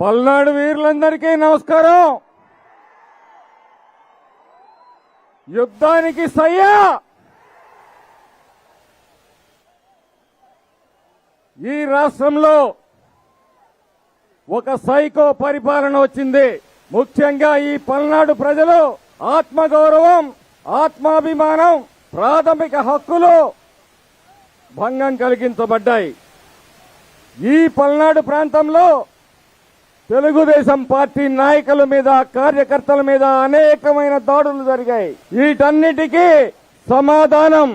పల్నాడు వీరులందరికీ నమస్కారం. యుద్ధానికి సయ్యా! ఈ రాష్ట్రంలో ఒక సైకో పరిపాలన వచ్చింది. ముఖ్యంగా ఈ పల్నాడు ప్రజలు ఆత్మగౌరవం ఆత్మాభిమానం ప్రాథమిక హక్కులు భంగం కలిగించబడ్డాయి. ఈ పల్నాడు ప్రాంతంలో తెలుగుదేశం పార్టీ నాయకుల మీద కార్యకర్తల మీద అనేకమైన దాడులు జరిగాయి. వీటన్నిటికీ సమాధానం.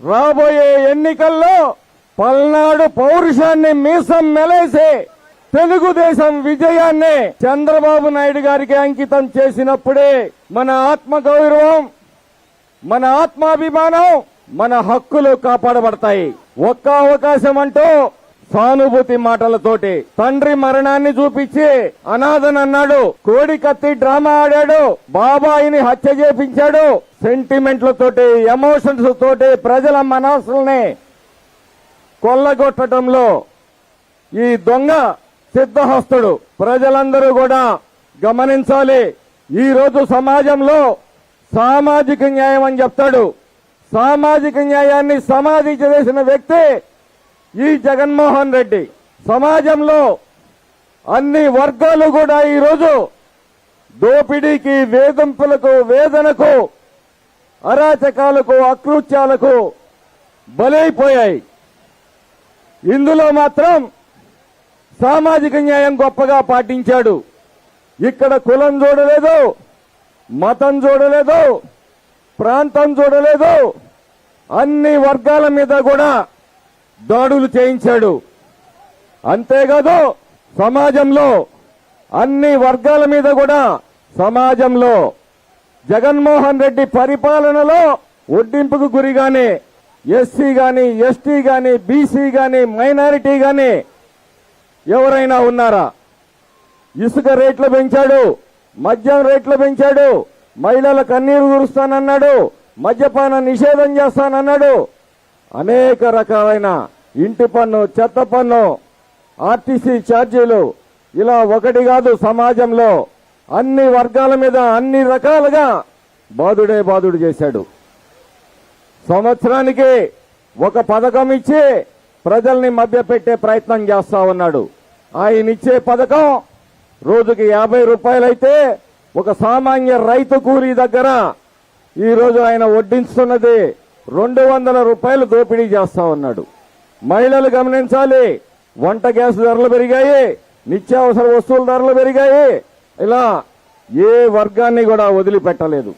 రాబోయే ఎన్నికల్లో పల్నాడు పౌరుషాన్ని మీసం మెలేసి తెలుగుదేశం విజయాన్ని చంద్రబాబు నాయుడు గారికి అంకితం చేసినప్పుడే మన ఆత్మ గౌరవం మన ఆత్మాభిమానం మన హక్కులు కాపాడబడతాయి. ఒక్క అవకాశం అంటూ సానుభూతి మాటలతోటి తండ్రి మరణాన్ని చూపించి అనాథనన్నాడు. కోడి కత్తి డ్రామా ఆడాడు. బాబాయిని హత్య చేపించాడు. సెంటిమెంట్లతోటి ఎమోషన్స్ తోటి ప్రజల మనసుల్ని కొల్లగొట్టడంలో ఈ దొంగ సిద్ధహస్తుడు. ప్రజలందరూ కూడా గమనించాలి. ఈ రోజు సమాజంలో సామాజిక న్యాయం అని చెప్తాడు. సామాజిక న్యాయాన్ని సమాధి చేసిన వ్యక్తి ఈ జగన్మోహన్ రెడ్డి సమాజంలో అన్ని వర్గాలు కూడా ఈరోజు దోపిడీకి వేధింపులకు వేదనకు అరాచకాలకు అకృత్యాలకు బలైపోయాయి. ఇందులో మాత్రం సామాజిక న్యాయం గొప్పగా పాటించాడు. ఇక్కడ కులం చూడలేదు మతం చూడలేదు ప్రాంతం చూడలేదు అన్ని వర్గాల మీద కూడా దాడులు చేయించాడు. అంతేకాదు సమాజంలో అన్ని వర్గాల మీద కూడా సమాజంలో జగన్మోహన్ రెడ్డి పరిపాలనలో ఒడ్డింపుకు గురిగానే ఎస్సీ గాని ఎస్టీ గాని బీసీ గాని మైనారిటీ గాని ఎవరైనా ఉన్నారా? ఇసుక రేట్లు పెంచాడు మద్యం రేట్లు పెంచాడు మహిళల కన్నీరు కురుస్తానన్నాడు మద్యపాన నిషేధం చేస్తానన్నాడు. అనేక రకాలైన ఇంటి పన్ను చెత్త పన్ను ఆర్టీసీ ఛార్జీలు ఇలా ఒకటి కాదు సమాజంలో. అన్ని వర్గాల మీద అన్ని రకాలుగా బాధుడే బాధుడు చేశాడు. సంవత్సరానికి ఒక పథకం ఇచ్చి ప్రజల్ని మభ్యపెట్టే ప్రయత్నం చేస్తా ఉన్నాడు. ఆయన ఇచ్చే పథకం రోజుకి యాభై రూపాయలైతే ఒక సామాన్య రైతు కూలీ దగ్గర ఈ రోజు ఆయన వడ్డించుతున్నది రెండు వందల రూపాయలు దోపిడీ చేస్తా ఉన్నాడు. మహిళలు గమనించాలి. వంట గ్యాస్ ధరలు పెరిగాయి. నిత్యావసర వస్తువుల ధరలు పెరిగాయి. ఇలా ఏ వర్గాన్ని కూడా వదిలిపెట్టలేదు.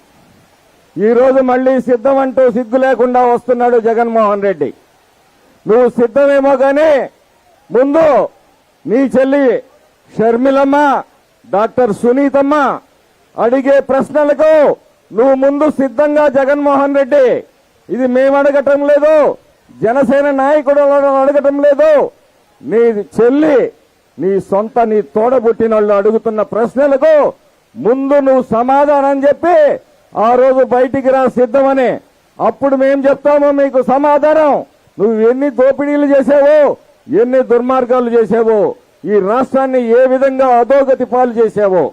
ఈ రోజు మళ్ళీ సిద్ధం అంటూ సిగ్గు లేకుండా వస్తున్నాడు జగన్మోహన్ రెడ్డి. నువ్వు సిద్ధమేమో కానీ ముందు నీ చెల్లి షర్మిలమ్మ డాక్టర్ సునీతమ్మ అడిగే ప్రశ్నలకు నువ్వు ముందు సిద్ధంగా జగన్మోహన్ రెడ్డి. ఇది మేము అడగటం లేదు. జనసేన నాయకుడు అడగటం లేదు. నీ చెల్లి నీ సొంత నీ తోడబుట్టిన వాళ్ళు అడుగుతున్న ప్రశ్నలకు ముందు నువ్వు సమాధానం చెప్పి ఆ రోజు బయటికి రా సిద్ధమని. అప్పుడు మేం చెప్తామో మీకు సమాధానం. నువ్వు ఎన్ని దోపిడీలు చేసావో ఎన్ని దుర్మార్గాలు చేసావో ఈ రాష్ట్రాన్ని ఏ విధంగా అధోగతి పాలు చేసావో